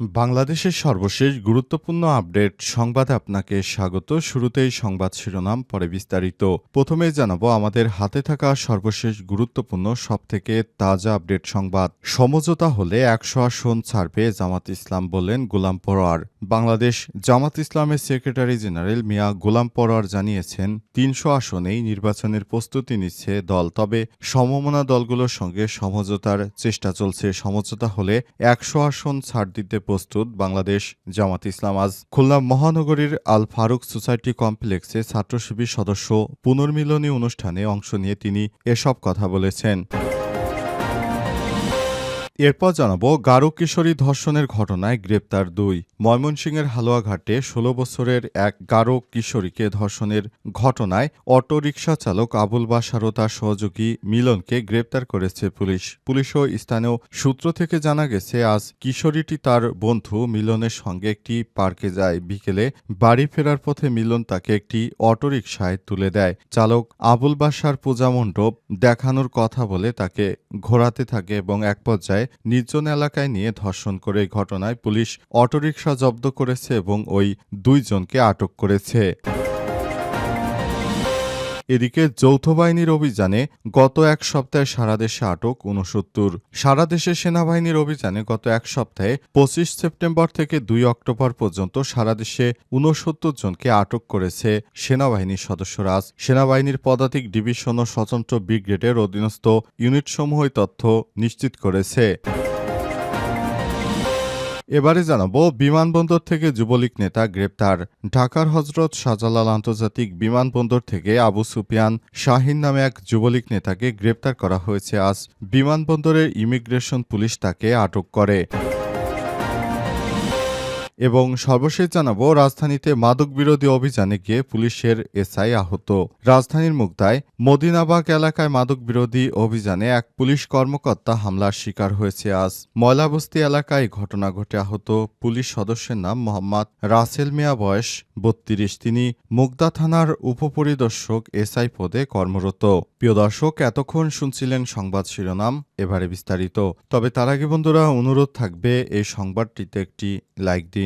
বাংলাদেশের সর্বশেষ গুরুত্বপূর্ণ আপডেট সংবাদে আপনাকে স্বাগত। শুরুতেই সংবাদ শিরোনাম, পরে বিস্তারিত। প্রথমেই জানাব, আমাদের হাতে থাকা সর্বশেষ গুরুত্বপূর্ণ, সবথেকে তাজা আপডেট সংবাদ। সমঝোতা হলে একশো আসন ছাড়বে জামাত ইসলাম বললেন গোলাম পরোয়ার। বাংলাদেশ জামাত ইসলামের সেক্রেটারি জেনারেল মিয়া গোলাম পরোয়ার জানিয়েছেন, তিনশো আসনেই নির্বাচনের প্রস্তুতি নিচ্ছে দল, তবে সমমনা দলগুলোর সঙ্গে সমঝোতার চেষ্টা চলছে। সমঝোতা হলে একশো আসন ছাড় দিতে প্রস্তুত বাংলাদেশ জামাত ইসলাম। আজ খুলনা মহানগরীর আল ফারুক সোসাইটি কমপ্লেক্সে ছাত্র শিবির সদস্য পুনর্মিলনী অনুষ্ঠানে অংশ নিয়ে তিনি এসব কথা বলেছেন। এরপর জানাব গারো কিশোরী ধর্ষণের ঘটনায় গ্রেপ্তার দুই। ময়মনসিংহের হালুয়াঘাটে ষোলো বছরের এক গারো কিশোরীকে ধর্ষণের ঘটনায় অটোরিকশা চালক আবুল বাসার ও তার সহযোগী মিলনকে গ্রেপ্তার করেছে পুলিশ। পুলিশ ও স্থানীয় সূত্র থেকে জানা গেছে, আজ কিশোরীটি তার বন্ধু মিলনের সঙ্গে একটি পার্কে যায়। বিকেলে বাড়ি ফেরার পথে মিলন তাকে একটি অটোরিকশায় তুলে দেয়। চালক আবুল বাসার পূজা মণ্ডপ দেখানোর কথা বলে তাকে ঘোরাতে থাকে এবং এক পর্যায়ে নির্জন এলাকায় নিয়ে ধর্ষণ করে ঘটনায় পুলিশ অটোরিকশা জব্দ করেছে এবং ওই দুইজনকে আটক করেছে। এদিকে যৌথ বাহিনীর অভিযানে গত এক সপ্তাহে সারা দেশে আটক উনসত্তর সারা দেশে সেনাবাহিনীর অভিযানে গত এক সপ্তাহে পঁচিশ সেপ্টেম্বর থেকে দুই অক্টোবর পর্যন্ত সারা দেশে উনসত্তর জনকে আটক করেছে সেনাবাহিনীর সদস্যরা। আজ সেনাবাহিনীর পদাতিক ডিভিশন ও স্বতন্ত্র ব্রিগেডের অধীনস্থ ইউনিটসমূহই তথ্য নিশ্চিত করেছে। এবারে জানাব, বিমানবন্দর থেকে যুবলীগ নেতা গ্রেপ্তার। ঢাকার হজরত শাহজালাল আন্তর্জাতিক বিমানবন্দর থেকে আবু সুপিয়ান শাহিন নামে এক যুবলীগ নেতাকে গ্রেপ্তার করা হয়েছে। আজ বিমানবন্দরের ইমিগ্রেশন পুলিশ তাকে আটক করে। এবং সর্বশেষ জানাব, রাজধানীতে মাদক বিরোধী অভিযানে গিয়ে পুলিশের এসআই আহত। রাজধানীর মুগদায় মদিনাবাগ এলাকায় মাদক বিরোধী অভিযানে এক পুলিশ কর্মকর্তা হামলার শিকার হয়েছে আজ। ময়লাবস্তি এলাকায় ঘটনা ঘটে আহত পুলিশ সদস্যের নাম মোহাম্মদ রাসেল মিয়া, বয়স বত্রিশ। তিনি মুগদা থানার উপপরিদর্শক এসআই পদে কর্মরত। প্রিয় দর্শক, এতক্ষণ শুনছিলেন সংবাদ শিরোনাম, এবারে বিস্তারিত। তবে তার আগে বন্ধুরা, অনুরোধ থাকবে এই সংবাদটিতে একটি লাইক দিন।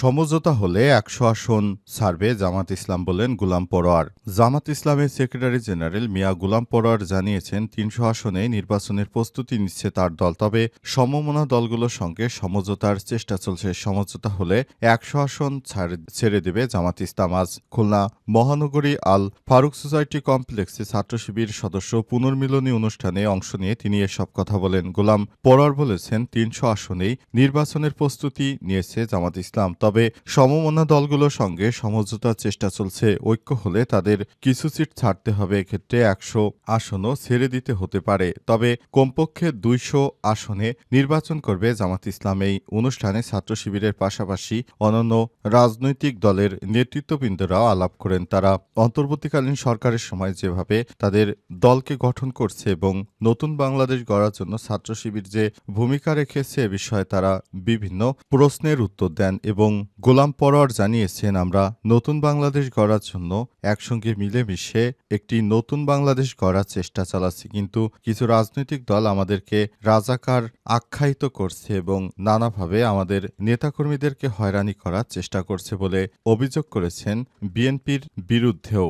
সমঝোতা হলে একশো আসন ছাড়বে জামাত ইসলাম বলেন গুলাম পরোয়ার। জামাত ইসলামের সেক্রেটারি জেনারেল মিয়া গুলাম পরোয়ার জানিয়েছেন, তিনশো আসনে নির্বাচনের প্রস্তুতি নিচ্ছে তার দল, তবে সমমনা দলগুলোর সঙ্গে সমঝোতার চেষ্টা চলছে। সমঝোতা হলে একশো আসন ছেড়ে দেবে জামাত ইসলাম। আজ খুলনা মহানগরী আল ফারুক সোসাইটি কমপ্লেক্সে ছাত্র শিবির সদস্য পুনর্মিলনী অনুষ্ঠানে অংশ নিয়ে তিনি এসব কথা বলেন। গোলাম পরোয়ার বলেছেন, তিনশো আসনেই নির্বাচনের প্রস্তুতি নিয়েছে জামাত ইসলাম তবে সমমনা দলগুলোর সঙ্গে সমঝোতার চেষ্টা চলছে। ঐক্য হলে তাদের কিছু সিট ছাড়তে হবে। এক্ষেত্রে একশো আসনও ছেড়ে দিতে হতে পারে। তবে কমপক্ষে দুইশো আসনে নির্বাচন করবে জামাত ইসলাম। এই অনুষ্ঠানে ছাত্র শিবিরের পাশাপাশি অন্যান্য রাজনৈতিক দলের নেতৃত্ববৃন্দরাও আলাপ করেন। তারা অন্তর্বর্তীকালীন সরকারের সময় যেভাবে তাদের দলকে গঠন করছে এবং নতুন বাংলাদেশ গড়ার জন্য ছাত্র শিবির যে ভূমিকা রেখেছে এ বিষয়ে তারা বিভিন্ন প্রশ্নের উত্তর দেন এবং গোলাম পরোয়ার জানিয়েছেন, আমরা নতুন বাংলাদেশ গড়ার জন্য একসঙ্গে মিলেমিশে একটি নতুন বাংলাদেশ গড়ার চেষ্টা চালাচ্ছি। কিন্তু কিছু রাজনৈতিক দল আমাদেরকে রাজাকার আখ্যায়িত করছে এবং নানাভাবে আমাদের নেতাকর্মীদেরকে হয়রানি করার চেষ্টা করছে বলে অভিযোগ করেছেন বিএনপির বিরুদ্ধেও।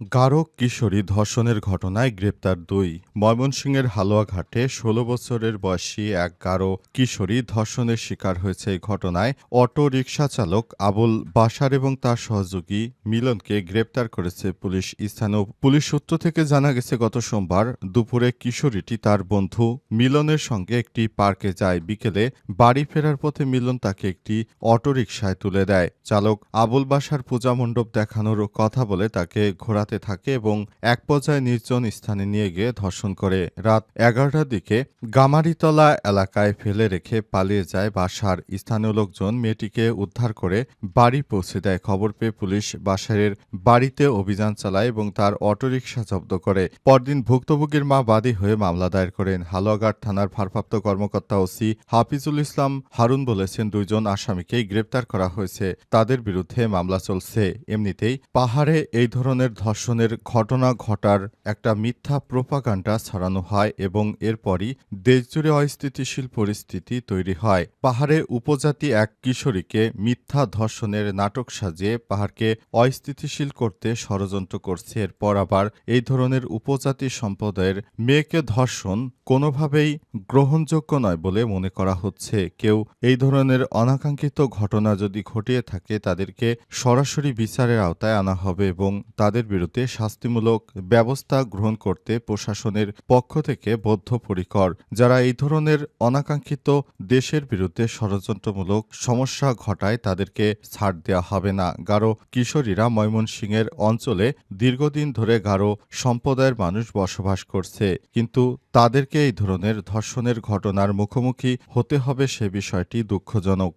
গারো কিশোরী ধর্ষণের ঘটনায় গ্রেপ্তার দুই। ময়মনসিংহের হালুয়াঘাটে ষোলো বছরের বয়সী এক গারো কিশোরী ধর্ষণের শিকার হয়েছে এই ঘটনায় অটো রিকশা চালক আবুল বাসার এবং তার সহযোগী মিলনকে গ্রেপ্তার করেছে পুলিশ। স্থানীয় পুলিশ সূত্র থেকে জানা গেছে, গত সোমবার দুপুরে কিশোরীটি তার বন্ধু মিলনের সঙ্গে একটি পার্কে যায়। বিকেলে বাড়ি ফেরার পথে মিলন তাকে একটি অটো অটোরিকশায় তুলে দেয়। চালক আবুল বাসার পূজা মণ্ডপ দেখানোর কথা বলে তাকে ঘোরাতে হাতে থাকে এবং এক পর্যায়ে নির্জন স্থানে নিয়ে গিয়ে ধর্ষণ করে। রাত এগারোটার দিকে গামারিতলা এলাকায় ফেলে রেখে পালিয়ে যায় বাসার স্থানীয় লোকজন। মেয়েটিকে উদ্ধার করে বাড়ি পৌঁছে দেয়। খবর পেয়ে পুলিশ বাসারের বাড়িতে অভিযান চালায় এবং তার অটোরিকশা জব্দ করে। পরদিন ভুক্তভোগীর মা বাদী হয়ে মামলা দায়ের করেন। হালুয়াঘাট থানার ভারপ্রাপ্ত কর্মকর্তা ওসি হাফিজুল ইসলাম হারুন বলেছেন, দুইজন আসামিকেই গ্রেপ্তার করা হয়েছে। তাদের বিরুদ্ধে মামলা চলছে। এমনিতেই পাহাড়ে এই ধরনের ধর্ষণের ঘটনা ঘটার একটা মিথ্যা প্রোপাগান্ডা ছড়ানো হয় এবং এরপরই দেশজুড়ে অস্থিতিশীল পরিস্থিতি তৈরি হয়। পাহাড়ে উপজাতি এক কিশোরীকে মিথ্যা ধর্ষণের নাটক সাজিয়ে পাহাড়কে অস্থিতিশীল করতে ষড়যন্ত্র করছে। এরপর আবার এই ধরনের উপজাতি সম্প্রদায়ের মেয়েকে ধর্ষণ কোনোভাবেই গ্রহণযোগ্য নয় বলে মনে করা হচ্ছে। কেউ এই ধরনের অনাকাঙ্ক্ষিত ঘটনা যদি ঘটিয়ে থাকে, তাদেরকে সরাসরি বিচারের আওতায় আনা হবে এবং তাদের বিরুদ্ধে শাস্তিমূলক ব্যবস্থা গ্রহণ করতে প্রশাসনের পক্ষ থেকে বদ্ধপরিকর, যারা এই ধরনের অনাকাঙ্ক্ষিত দেশের বিরুদ্ধে ষড়যন্ত্রমূলক সমস্যা ঘটায় তাদেরকে ছাড় দেওয়া হবে না। গারো কিশোরীরা ময়মনসিংহের অঞ্চলে দীর্ঘদিন ধরে গারো সম্প্রদায়ের মানুষ বসবাস করছে, কিন্তু তাদেরকে এই ধরনের ধর্ষণের ঘটনার মুখোমুখি হতে হবে সে বিষয়টি দুঃখজনক।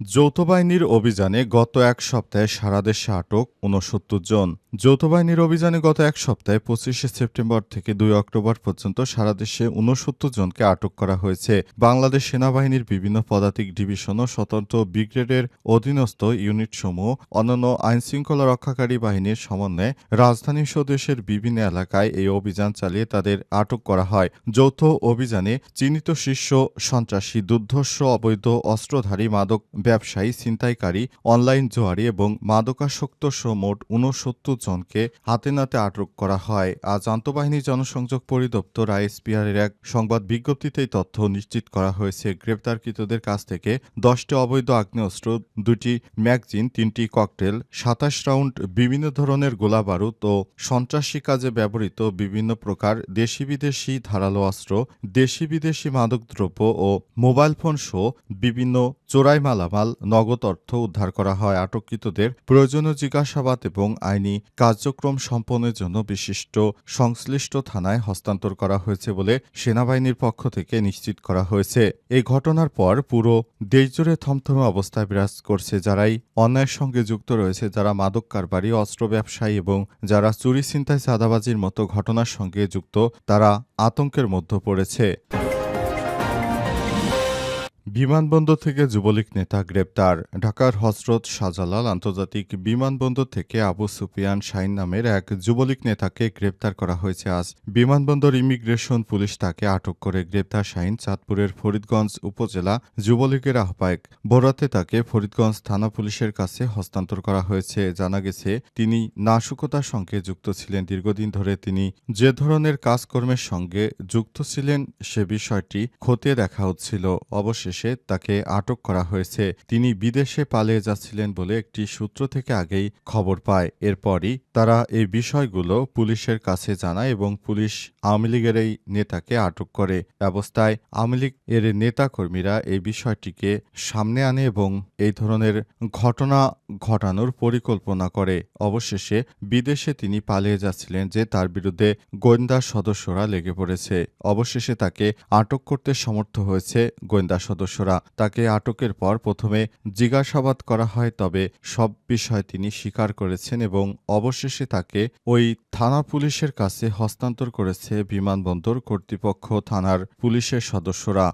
যৌথ বাহিনীর অভিযানে গত এক সপ্তাহে সারা দেশে আটক উনসত্তর জন। যৌথ বাহিনীর অভিযানে গত এক সপ্তাহে পঁচিশে সেপ্টেম্বর থেকে দুই অক্টোবর পর্যন্ত সারা দেশে উনসত্তর জনকে আটক করা হয়েছে। বাংলাদেশ সেনাবাহিনীর বিভিন্ন পদাতিক ডিভিশন ও স্বতন্ত্র ব্রিগেডের অধীনস্থ ইউনিটসমূহ, অন্যান্য আইনশৃঙ্খলা রক্ষাকারী বাহিনীর সমন্বয়ে রাজধানী সহ দেশের বিভিন্ন এলাকায় এই অভিযান চালিয়ে তাদের আটক করা হয়। যৌথ অভিযানে চিহ্নিত শীর্ষ সন্ত্রাসী, দুর্ধর্ষ, অবৈধ, অস্ত্রধারী, মাদক ব্যবসায়ী, ছিনতাইকারী, অনলাইন জোয়ারি এবং মাদকাসক্ত সহ মোট উনসত্তর জনকে হাতে নাতে আটক করা হয়। আজ আন্তঃবাহিনী জনসংযোগ পরিদপ্তর আইএসপিআর এর এক সংবাদ বিজ্ঞপ্তিতে এই তথ্য নিশ্চিত করা হয়েছে। গ্রেপ্তারকৃতদের কাছ থেকে দশটি অবৈধ আগ্নেয়াস্ত্র, দুটি ম্যাগজিন, তিনটি ককটেল, সাতাশ রাউন্ড বিভিন্ন ধরনের গোলাবারুদ ও সন্ত্রাসী কাজে ব্যবহৃত বিভিন্ন প্রকার দেশি বিদেশি ধারালো অস্ত্র দেশি বিদেশি মাদকদ্রব্য ও মোবাইল ফোন সহ বিভিন্ন চোরাই মালামাল নগদ অর্থ উদ্ধার করা হয় আটককৃতদের। প্রয়োজনীয় জিজ্ঞাসাবাদ এবং আইনি কার্যক্রম সম্পন্নের জন্য বিশিষ্ট সংশ্লিষ্ট থানায় হস্তান্তর করা হয়েছে বলে সেনাবাহিনীর পক্ষ থেকে নিশ্চিত করা হয়েছে। এই ঘটনার পর পুরো দেশজুড়ে থমথমে অবস্থায় বিরাজ করছে যারাই অন্যায়ের সঙ্গে যুক্ত রয়েছে, যারা মাদক কারবারি, অস্ত্র ব্যবসায়ী এবং যারা চুরি, ছিনতাই, চাঁদাবাজির মতো ঘটনার সঙ্গে যুক্ত, তারা আতঙ্কের মধ্যে পড়েছে। বিমানবন্দর থেকে যুবলীগ নেতা গ্রেপ্তার। ঢাকার হজরত শাহজালাল আন্তর্জাতিক বিমানবন্দর থেকে আবু সুফিয়ান শাইন নামের এক যুবলীগ নেতাকে গ্রেপ্তার করা হয়েছে আজ। বিমানবন্দর ইমিগ্রেশন পুলিশ তাকে আটক করে গ্রেপ্তার শাইন চাঁদপুরের ফরিদগঞ্জ উপজেলা যুবলীগের আহ্বায়ক। ভোরাতে তাকে ফরিদগঞ্জ থানা পুলিশের কাছে হস্তান্তর করা হয়েছে। জানা গেছে, তিনি নাশকতার সঙ্গে যুক্ত ছিলেন। দীর্ঘদিন ধরে তিনি যে ধরনের কাজকর্মের সঙ্গে যুক্ত ছিলেন, সে বিষয়টি খতিয়ে দেখা হচ্ছিল। অবশেষে তাকে আটক করা হয়েছে। তিনি বিদেশে পালিয়ে যাচ্ছিলেন বলে একটি সূত্র থেকে আগেই খবর পায়। এরপরই তারা এই বিষয়গুলো পুলিশের কাছে জানায় এবং পুলিশ আওয়ামী লীগের এই নেতাকে আটক করে। ব্যবস্থায় আওয়ামী লীগ এর নেতাকর্মীরা এই বিষয়টিকে সামনে আনে এবং এই ধরনের ঘটনা ঘটানোর পরিকল্পনা করে। অবশেষে বিদেশে তিনি পালিয়ে যাচ্ছিলেন যে তার বিরুদ্ধে গোয়েন্দা সদস্যরা লেগে পড়েছে। অবশেষে তাকে আটক করতে সমর্থ হয়েছে গোয়েন্দা সদস্যরা। তাকে আটকের পর প্রথমে জিজ্ঞাসাবাদ করা হয়, তবে সব বিষয় তিনি স্বীকার করেছেন এবং অবশেষে তাকে ওই থানা পুলিশের কাছে হস্তান্তর করেছে বিমানবন্দর কর্তৃপক্ষ থানার পুলিশের সদস্যরা।